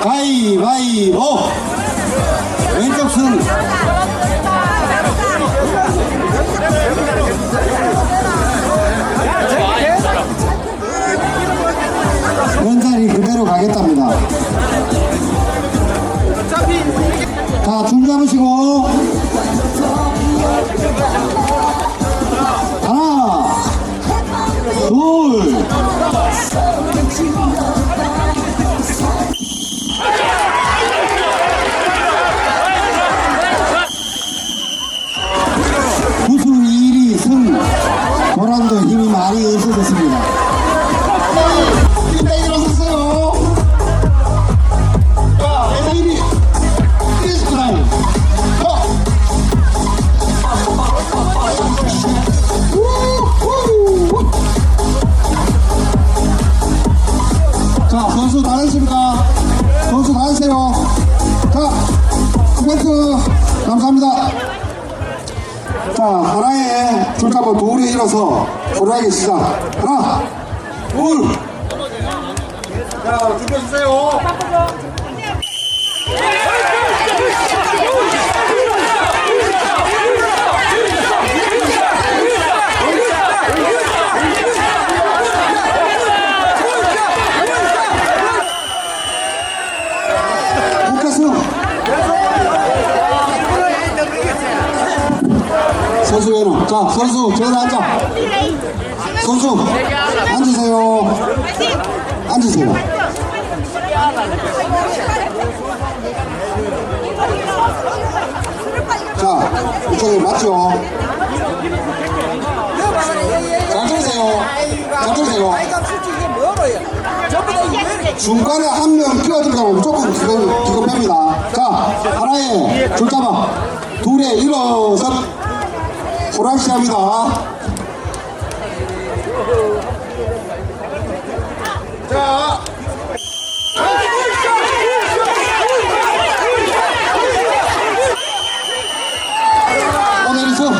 가위바위보. 왼쪽 승 원자리 그대로 가겠답니다. 자, 줄 잡으시고. 자, 하나의 줄잡고 둘이 일어서 호루라기 시작. 하나, 둘. 자, 준비해주세요. 외로. 자, 선수, 저기 앉아. 선수, 앉으세요. 앉으세요. 자, 이쪽에 맞죠? 다 이거 중간에 한 명 끼어들면 조금 기겁, 기겁합니다. 자, 하나에 줄 잡아. 둘에 일어서 호랑시 합니다. 자. 오늘 수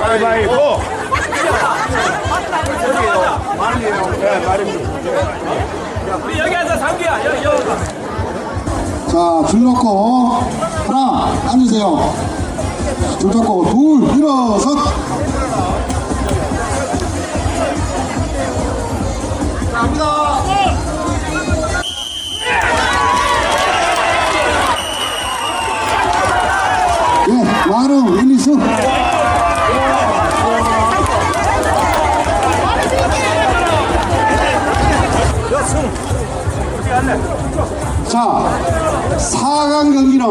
가위바위보. 네, 말입니다. 우리 여기 앉아 상규야 여기 여기 자, 줄 놓고 하나 앉으세요. 줄 잡고 둘 일어서 갑니다. 예, 와루 1, 2 경기는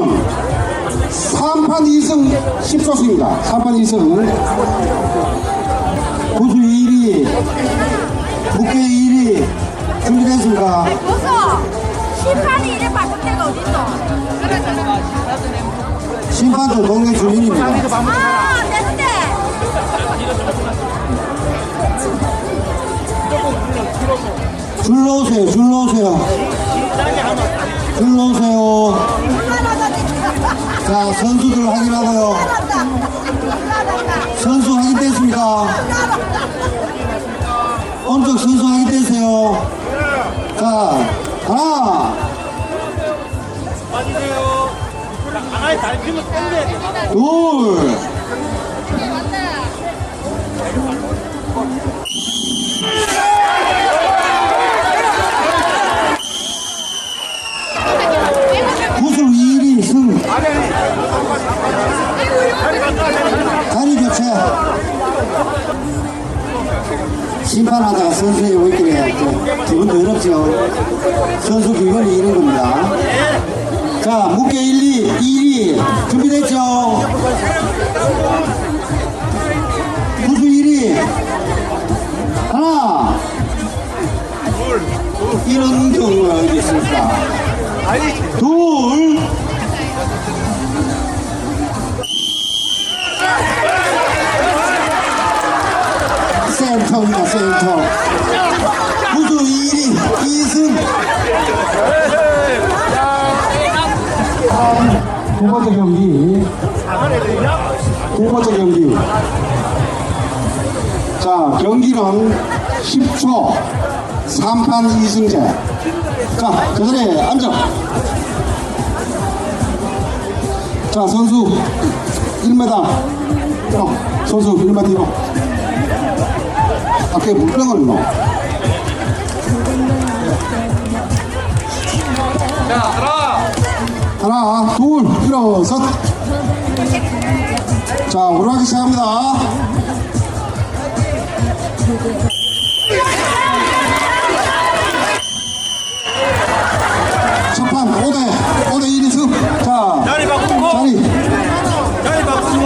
3판 2승 10조수입니다. 3판 2승. 구수 1위, 국회 1위 준비됐습니까? 무서 심판이 이래 바꿀 데가 어딨어? 심판도 동네 주민입니다. 아, 되는데. 줄 놓으세요, 줄 놓으세요. 줄 놓으세요. 자, 선수들 확인하고요. 선수 확인됐습니까? 오른쪽 선수 확인되세요. 자, 하나, 빠지세요. 하나에 심판하다가 선수의 우리끼리 또 기분 더럽죠. 선수 기분이 이런 겁니다. 자, 무게 1, 2, 1위. 준비됐죠? 구수 1위. 하나. 이런 경우가 어디 있을까? 둘. 경기는 10초 3판 2승제. 자, 저 자리에 앉아. 자, 선수 1m. 어, 선수 1m 뒤로. 아까 물병을 넣어. 자, 하나. 하나, 둘, 일어서. 자, 오르기 시작합니다. 첫판 5대, 5대 1위 승. 자, 자리 바꾸고. 자리, 자리 바꾸고.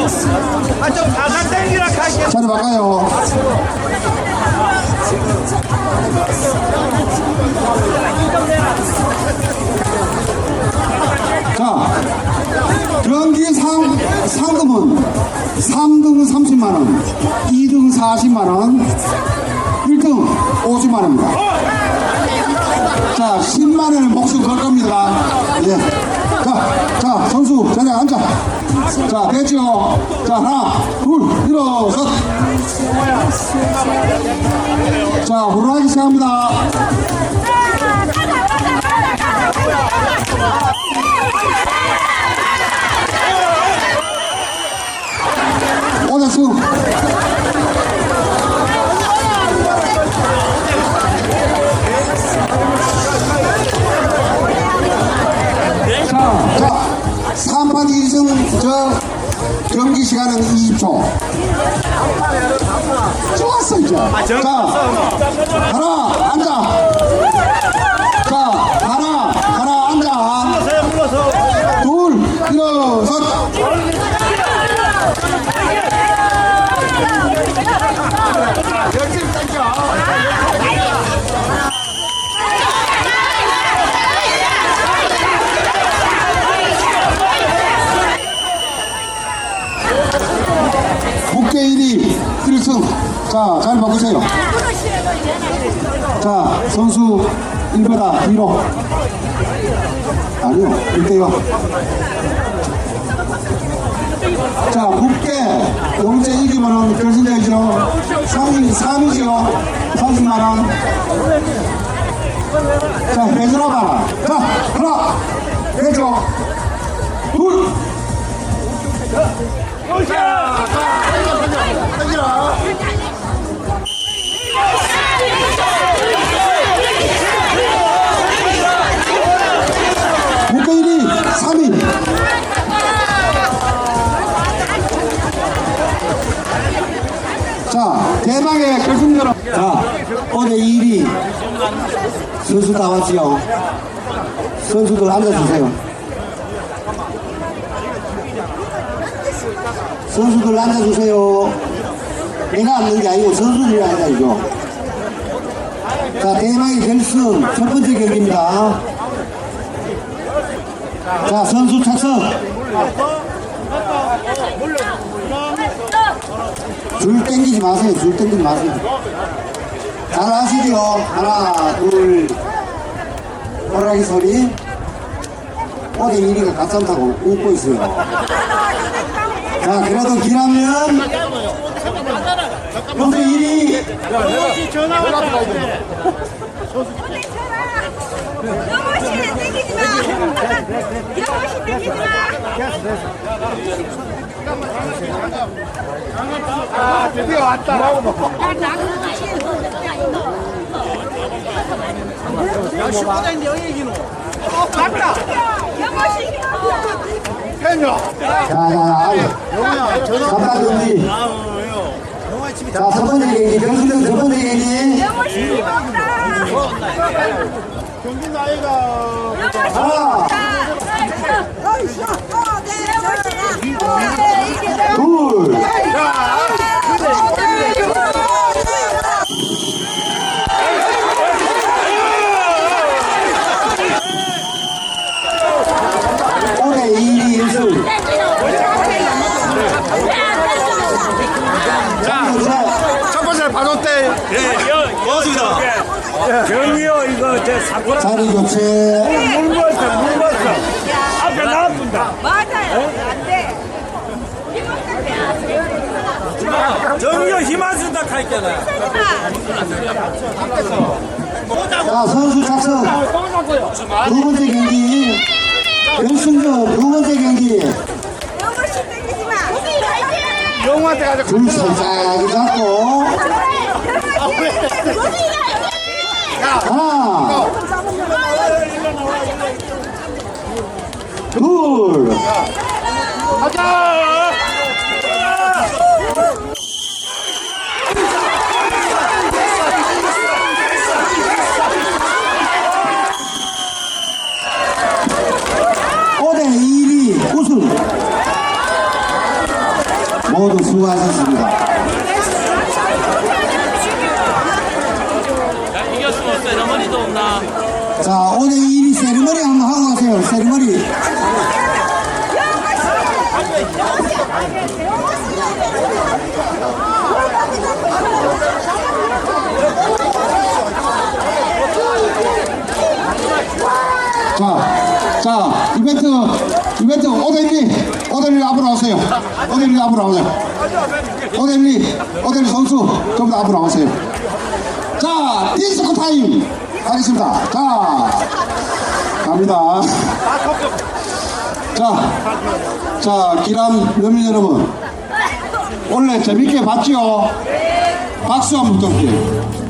아좀 살살 땡기라 할게. 자리 바꿔요. 경기 상, 상금은 3등 30만원, 2등 40만원, 1등 50만원입니다. 자, 10만원의 목숨 걸 겁니다. 예. 자, 자, 선수 자리에 앉아. 자, 됐죠? 자, 하나, 둘, 일어서. 자, 호루라기 시작합니다. 오대승. 자, 자, 3판 2승 저 경기 시간은 20초. 좋았어, 이제. 자, 하나, 앉아. 1위 1승. 자, 잘 바꾸세요. 자, 선수 1배다 뒤로. 아니요, 1대요. 자, 국대 영재 이기면은 결승전이죠. 상위 3이죠. 30만원. 자, 오늘 1위 선수 다 왔지요. 선수들 앉아주세요. 선수들 앉아주세요. 내가 앉는 게 아니고 선수들이 앉아야죠. 자, 대망의 결승 첫 번째 경기입니다. 자, 선수 착석. 줄 땡기지 마세요. 줄 땡기지 마세요. 잘 아시죠? 하나, 둘, 호랑이 소리. 어디 이리가 가참 타고 웃고 있어요. 자, 그래도 기라면 현재 1위 영어시 땡기지 마. 영어시 땡기지 마. 아 드디어 왔다. 야, 축구장 영예기노. 어, 갔다. 영어시. 팬요. 자, 자, 자, 잠깐 준비. 자, 첫 번째 경기, 결승전 첫 번째 경기. 영어시 없다. 경기 나이가 하나, 고맙습니다. 경이요 이거 제 사고라. 자리 교체. 물 봤어 물 봤어. 앞에 나왔습니다. 맞아요. 안 돼. 정이요 힘안 쓴다 카이잖아. 자 선수 착석. 두 번째 경기. 결승전 두 번째 경기. 영웅한테 가자. 줄 살짝 잡고. 둘. 가자. 오대 1위 우승. 모두 수고하셨습니다. 야, 이겼어. 없나? 자, 5대 1위 세리머니 한번 하고 가세요. 세리머니. 자, 자, 이벤트, 이벤트 5대 1위. 5대 1위 앞으로. 5대 1위 앞으로 나오세요. 5대 1위, 5대 1위 선수, 전부 다 앞으로 나오세요. 자, 디스코 타임 하겠습니다. 자, 갑니다. 자, 자, 기람 여민 여러분. 원래 재밌게 봤지요? 박수 한번 부탁드려요.